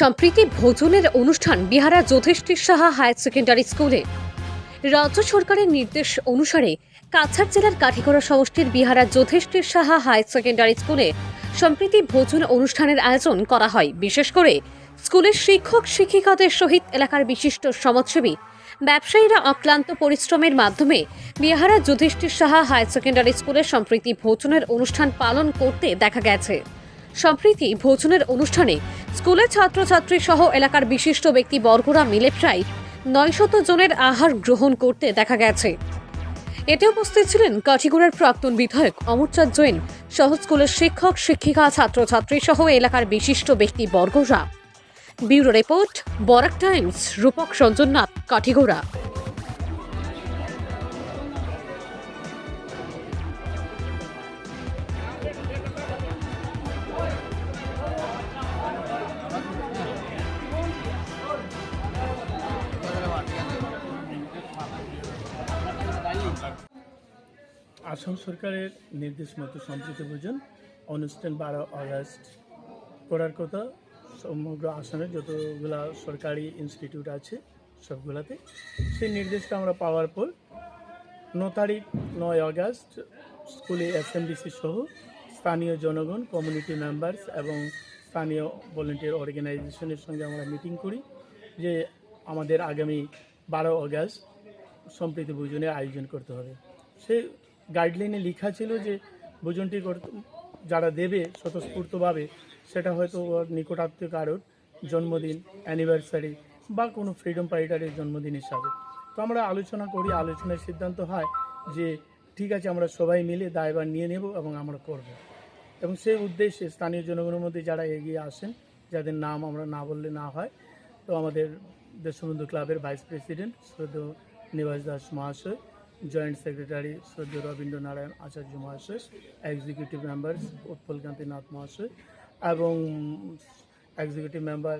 সম্প্রীতি ভোজনের অনুষ্ঠান বিহারা যুধিষ্ঠির সাহা হায়ার সেকেন্ডারি স্কুলে। রাজ্য সরকারের নির্দেশ অনুসারে কাছাড় জেলার কাঠিগড়া সমষ্টির বিহারা যুধিষ্ঠির সাহা হায়ার সেকেন্ডারি স্কুলে সম্প্রীতি ভোজন অনুষ্ঠানের আয়োজন করা হয়। বিশেষ করে স্কুলের শিক্ষক শিক্ষিকাদের সহিত এলাকার বিশিষ্ট সমাজসেবী, ব্যবসায়ীরা অক্লান্ত পরিশ্রমের মাধ্যমে বিহারা যুধিষ্ঠির সাহা হায়ার সেকেন্ডারি স্কুলে সম্প্রীতি ভোজনের অনুষ্ঠান পালন করতে দেখা গেছে। সম্প্রীতি ভোজনের অনুষ্ঠানে স্কুলের ছাত্রছাত্রী সহ এলাকার বিশিষ্ট ব্যক্তি বর্গরা মিলে প্রায় নয়শত জনের আহার গ্রহণ করতে দেখা গেছে। এতে উপস্থিত ছিলেন কাঠিগুড়ার প্রাক্তন বিধায়ক অমরচাঁদ জৈন সহ স্কুলের শিক্ষক, শিক্ষিকা, ছাত্রছাত্রী সহ এলাকার বিশিষ্ট ব্যক্তি বর্গরা bureau report, Barak Times, Rupak সঞ্জননাথ Katigorah. Assam সরকারের নির্দেশ মতো সম্প্রীতি ভোজন, অনুষ্ঠান বারো আগস্ট করার কথা সমগ্র আসামে যতগুলা সরকারি ইনস্টিটিউট আছে, সবগুলাতে সেই নির্দেশটা আমরা পাওয়ার পর ন তারিখ নয় আগস্ট স্কুলে এসএমডিসি সহ স্থানীয় জনগণ কমিউনিটি মেম্বার্স এবং স্থানীয় ভলেন্টিয়ার অর্গানাইজেশনের সঙ্গে আমরা মিটিং করি যে আমাদের আগামী বারো আগস্ট সম্প্রীতি ভোজনের আয়োজন করতে হবে। সেই গাইডলাইনে লেখা ছিল যে ভোজনটি যারা দেবে স্বতঃস্ফূর্তভাবে, সেটা হয়তো নিকটাত্মীয় কারোর জন্মদিন অ্যানিভার্সারি বা কোনো ফ্রিডম ফাইটারের জন্মদিন হিসাবে। তো আমরা আলোচনা করি আলোচনার সিদ্ধান্ত হয় যে ঠিক আছে, আমরা সবাই মিলে দায়বার নিয়ে নেব এবং আমরা করব। এবং সেই উদ্দেশ্যে স্থানীয় জনগণের মধ্যে যারা এগিয়ে আসেন, যাদের নাম আমরা না বললে না হয়, তো আমাদের দেশবন্ধু ক্লাবের ভাইস প্রেসিডেন্ট শ্রদ্ধেয় নিবাস দাস মহাশয় জয়েন্ট সেক্রেটারি শ্রদ্ধেয় রবীন্দ্রনারায়ণ আচার্য মহাশয় এক্সিকিউটিভ মেম্বার্স উৎপলকান্তি নাথ মহাশয় এবং এক্সিকিউটিভ মেম্বার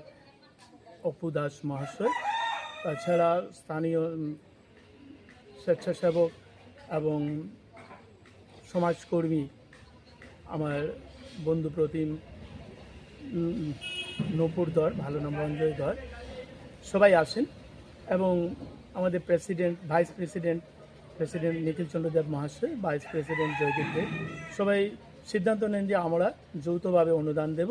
অপু দাস মহাশয়। তাছাড়া স্থানীয় স্বেচ্ছাসেবক এবং সমাজকর্মী আমার বন্ধু প্রতিম নূপুর ধর, ভালো নাম ধর, সবাই আসেন এবং আমাদের president vice president president Nikhil Chandra Deb মহাশয় ভাইস প্রেসিডেন্ট জয়দীপ দেব সবাই সিদ্ধান্ত নেন যে আমরা যৌথভাবে অনুদান দেব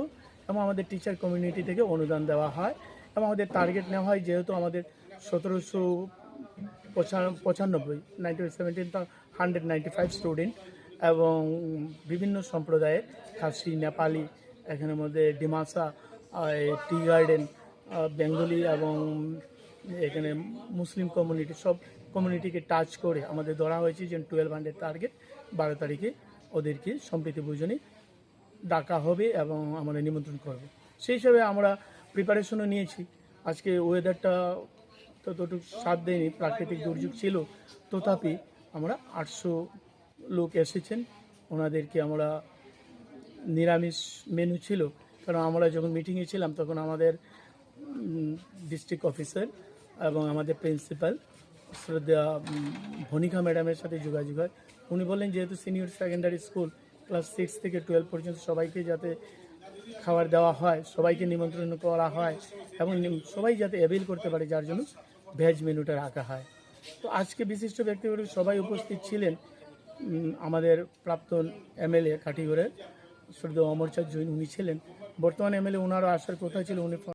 এবং আমাদের টিচার কমিউনিটি থেকে অনুদান দেওয়া হয় এবং আমাদের টার্গেট নেওয়া হয় যেহেতু আমাদের সতেরোশো পঁচানব্বই nineteen hundred ninety five student এবং বিভিন্ন সম্প্রদায়ের খাসি, নেপালি, এখানের মধ্যে ডিমাসা টি গার্ডেন বেঙ্গলি এবং এখানে মুসলিম কমিউনিটি সব কমিউনিটিকে টাচ করে আমাদের ধরা হয়েছে যে টুয়েলভ হান্ড্রেড টার্গেট বারো তারিখে ওদেরকে সম্প্রীতি ভোজনে ডাকা হবে এবং আমরা নিমন্ত্রণ করব। সেই হিসাবে আমরা প্রিপারেশনও নিয়েছি। আজকে ওয়েদারটা ততটুকু সাথ দেয়নি, প্রাকৃতিক দুর্যোগ ছিল। তথাপি আমরা আটশো লোক এসেছেন। ওনাদেরকে আমরা নিরামিষ মেনু ছিল। কারণ আমরা যখন মিটিংয়ে ছিলাম তখন আমাদের ডিস্ট্রিক্ট অফিসার এবং আমাদের প্রিন্সিপাল শ্রদ্ধা ভনিকা ম্যাডামের সাথে যোগাযোগ হয়। উনি বললেন, যেহেতু senior secondary school class six থেকে টুয়েলভ পর্যন্ত সবাইকে যাতে খাবার দেওয়া হয়, সবাইকে নিমন্ত্রণ করা হয় এবং সবাই যাতে অ্যাভেল করতে পারে, যার জন্য ভেজ মেনুটা রাখা হয়। তো আজকে বিশিষ্ট ব্যক্তিবর্গ সবাই উপস্থিত ছিলেন আমাদের প্রাক্তন এমএলএ কাঠিগড়ের শ্রদ্ধা অমরচাঁদ জৈন, উনি ছিলেন। বর্তমান এমএলএ ওনারও আসার কথা ছিল, উনি